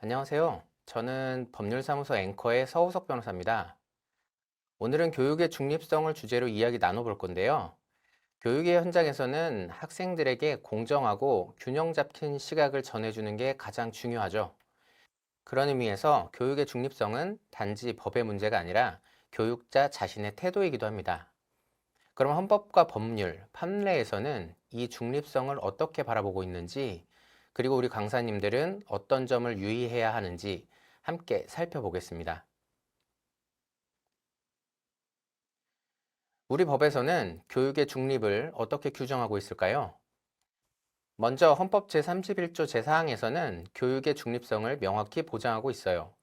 안녕하세요. 저는 법률사무소 앵커의 서우석 변호사입니다. 오늘은 교육의 중립성을 주제로 이야기 나눠볼 건데요. 교육의 현장에서는 학생들에게 공정하고 균형 잡힌 시각을 전해주는 게 가장 중요하죠. 그런 의미에서 교육의 중립성은 단지 법의 문제가 아니라 교육자 자신의 태도이기도 합니다. 그럼 헌법과 법률, 판례에서는 이 중립성을 어떻게 바라보고 있는지, 그리고 우리 강사님들은 어떤 점을 유의해야 하는지 함께 살펴보겠습니다. 우리 법에서는 교육의 중립을 어떻게 규정하고 있을까요? 먼저 헌법 제31조 제4항에서는 교육의 중립성을 명확히 보장하고 있어요.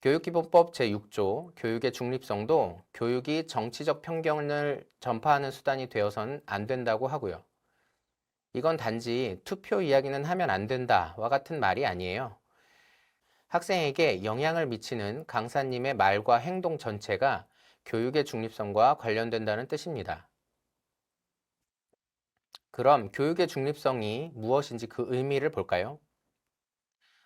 교육기본법 제6조 교육의 중립성도 교육이 정치적 편견을 전파하는 수단이 되어서는 안 된다고 하고요. 이건 단지 투표 이야기는 하면 안 된다와 같은 말이 아니에요. 학생에게 영향을 미치는 강사님의 말과 행동 전체가 교육의 중립성과 관련된다는 뜻입니다. 그럼 교육의 중립성이 무엇인지 그 의미를 볼까요?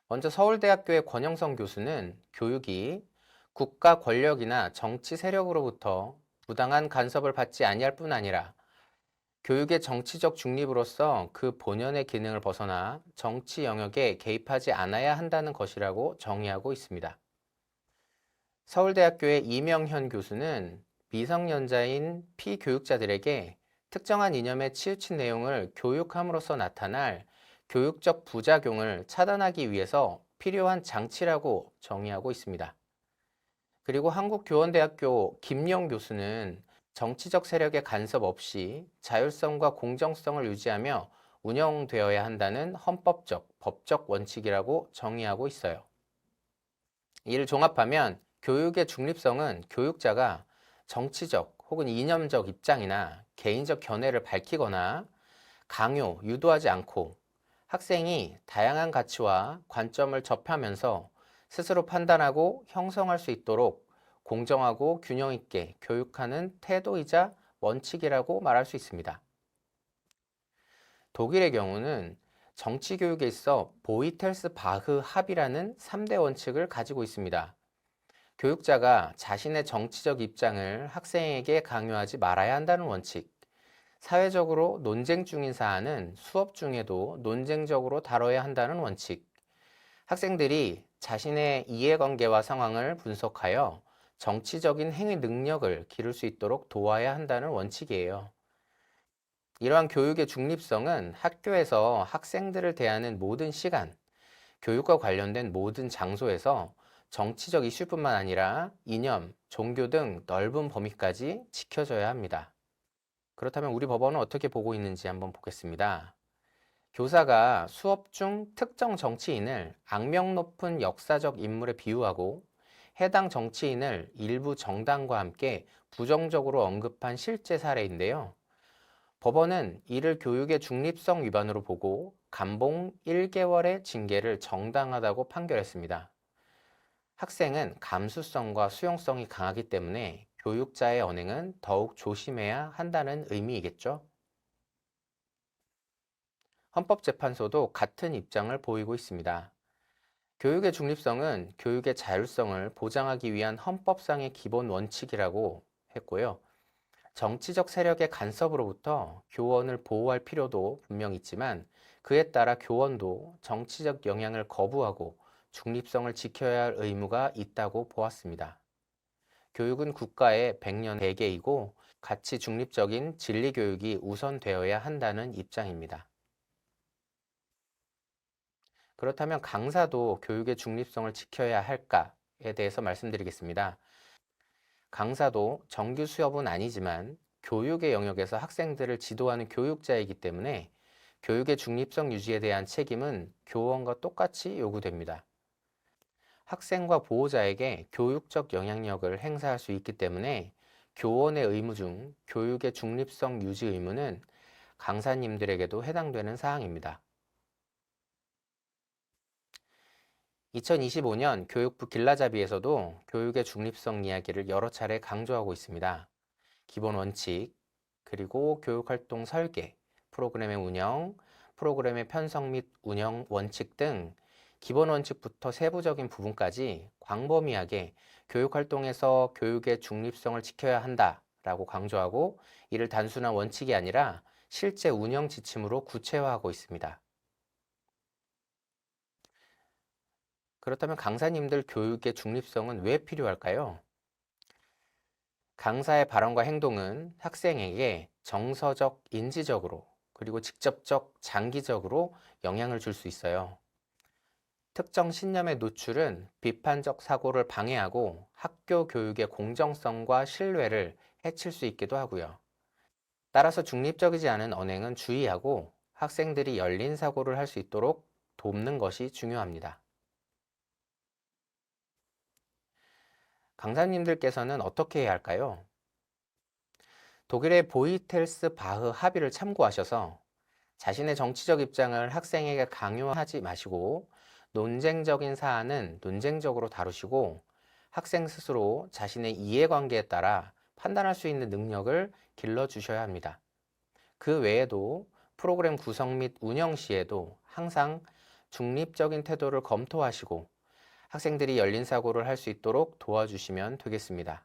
먼저 서울대학교의 권영성 교수는 교육이 국가 권력이나 정치 세력으로부터 부당한 간섭을 받지 아니할 뿐 아니라 교육의 정치적 중립으로서 그 본연의 기능을 벗어나 정치 영역에 개입하지 않아야 한다는 것이라고 정의하고 있습니다. 서울대학교의 이명현 교수는 미성년자인 피교육자들에게 특정한 이념에 치우친 내용을 교육함으로써 나타날 교육적 부작용을 차단하기 위해서 필요한 장치라고 정의하고 있습니다. 그리고 한국교원대학교 김영 교수는 정치적 세력의 간섭 없이 자율성과 공정성을 유지하며 운영되어야 한다는 헌법적, 법적 원칙이라고 정의하고 있어요. 이를 종합하면 교육의 중립성은 교육자가 정치적 혹은 이념적 입장이나 개인적 견해를 밝히거나 강요, 유도하지 않고 학생이 다양한 가치와 관점을 접하면서 스스로 판단하고 형성할 수 있도록 공정하고 균형 있게 교육하는 태도이자 원칙이라고 말할 수 있습니다. 독일의 경우는 정치 교육에 있어 보이텔스 바흐 합이라는 3대 원칙을 가지고 있습니다. 교육자가 자신의 정치적 입장을 학생에게 강요하지 말아야 한다는 원칙, 사회적으로 논쟁 중인 사안은 수업 중에도 논쟁적으로 다뤄야 한다는 원칙, 학생들이 자신의 이해관계와 상황을 분석하여 정치적인 행위 능력을 기를 수 있도록 도와야 한다는 원칙이에요. 이러한 교육의 중립성은 학교에서 학생들을 대하는 모든 시간, 교육과 관련된 모든 장소에서 정치적 이슈뿐만 아니라 이념, 종교 등 넓은 범위까지 지켜져야 합니다. 그렇다면 우리 법원은 어떻게 보고 있는지 한번 보겠습니다. 교사가 수업 중 특정 정치인을 악명 높은 역사적 인물에 비유하고 해당 정치인을 일부 정당과 함께 부정적으로 언급한 실제 사례인데요. 법원은 이를 교육의 중립성 위반으로 보고 감봉 1개월의 징계를 정당하다고 판결했습니다. 학생은 감수성과 수용성이 강하기 때문에 교육자의 언행은 더욱 조심해야 한다는 의미이겠죠. 헌법재판소도 같은 입장을 보이고 있습니다. 교육의 중립성은 교육의 자율성을 보장하기 위한 헌법상의 기본 원칙이라고 했고요. 정치적 세력의 간섭으로부터 교원을 보호할 필요도 분명 있지만 그에 따라 교원도 정치적 영향을 거부하고 중립성을 지켜야 할 의무가 있다고 보았습니다. 교육은 국가의 백년 대계이고 가치 중립적인 진리 교육이 우선되어야 한다는 입장입니다. 그렇다면 강사도 교육의 중립성을 지켜야 할까에 대해서 말씀드리겠습니다. 강사도 정규 수업은 아니지만 교육의 영역에서 학생들을 지도하는 교육자이기 때문에 교육의 중립성 유지에 대한 책임은 교원과 똑같이 요구됩니다. 학생과 보호자에게 교육적 영향력을 행사할 수 있기 때문에 교원의 의무 중 교육의 중립성 유지 의무는 강사님들에게도 해당되는 사항입니다. 2025년 교육부 길라잡이에서도 교육의 중립성 이야기를 여러 차례 강조하고 있습니다. 기본 원칙, 그리고 교육활동 설계, 프로그램의 운영, 프로그램의 편성 및 운영 원칙 등 기본 원칙부터 세부적인 부분까지 광범위하게 교육 활동에서 교육의 중립성을 지켜야 한다라고 강조하고 이를 단순한 원칙이 아니라 실제 운영 지침으로 구체화하고 있습니다. 그렇다면 강사님들 교육의 중립성은 왜 필요할까요? 강사의 발언과 행동은 학생에게 정서적, 인지적으로 그리고 직접적, 장기적으로 영향을 줄 수 있어요. 특정 신념의 노출은 비판적 사고를 방해하고 학교 교육의 공정성과 신뢰를 해칠 수 있기도 하고요. 따라서 중립적이지 않은 언행은 주의하고 학생들이 열린 사고를 할 수 있도록 돕는 것이 중요합니다. 강사님들께서는 어떻게 해야 할까요? 독일의 보이텔스 바흐 합의를 참고하셔서 자신의 정치적 입장을 학생에게 강요하지 마시고 논쟁적인 사안은 논쟁적으로 다루시고 학생 스스로 자신의 이해관계에 따라 판단할 수 있는 능력을 길러주셔야 합니다. 그 외에도 프로그램 구성 및 운영 시에도 항상 중립적인 태도를 검토하시고 학생들이 열린 사고를 할 수 있도록 도와주시면 되겠습니다.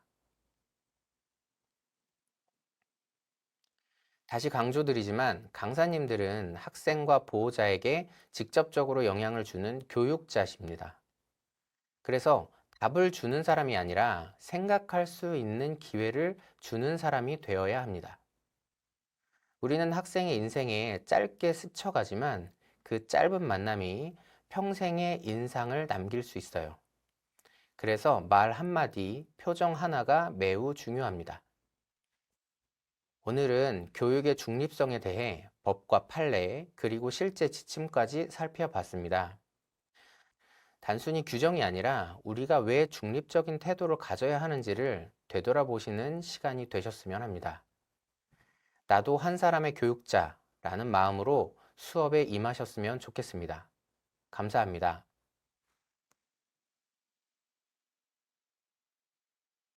다시 강조드리지만 강사님들은 학생과 보호자에게 직접적으로 영향을 주는 교육자십니다. 그래서 답을 주는 사람이 아니라 생각할 수 있는 기회를 주는 사람이 되어야 합니다. 우리는 학생의 인생에 짧게 스쳐가지만 그 짧은 만남이 평생의 인상을 남길 수 있어요. 그래서 말 한마디, 표정 하나가 매우 중요합니다. 오늘은 교육의 중립성에 대해 법과 판례, 그리고 실제 지침까지 살펴봤습니다. 단순히 규정이 아니라 우리가 왜 중립적인 태도를 가져야 하는지를 되돌아보시는 시간이 되셨으면 합니다. 나도 한 사람의 교육자라는 마음으로 수업에 임하셨으면 좋겠습니다. 감사합니다.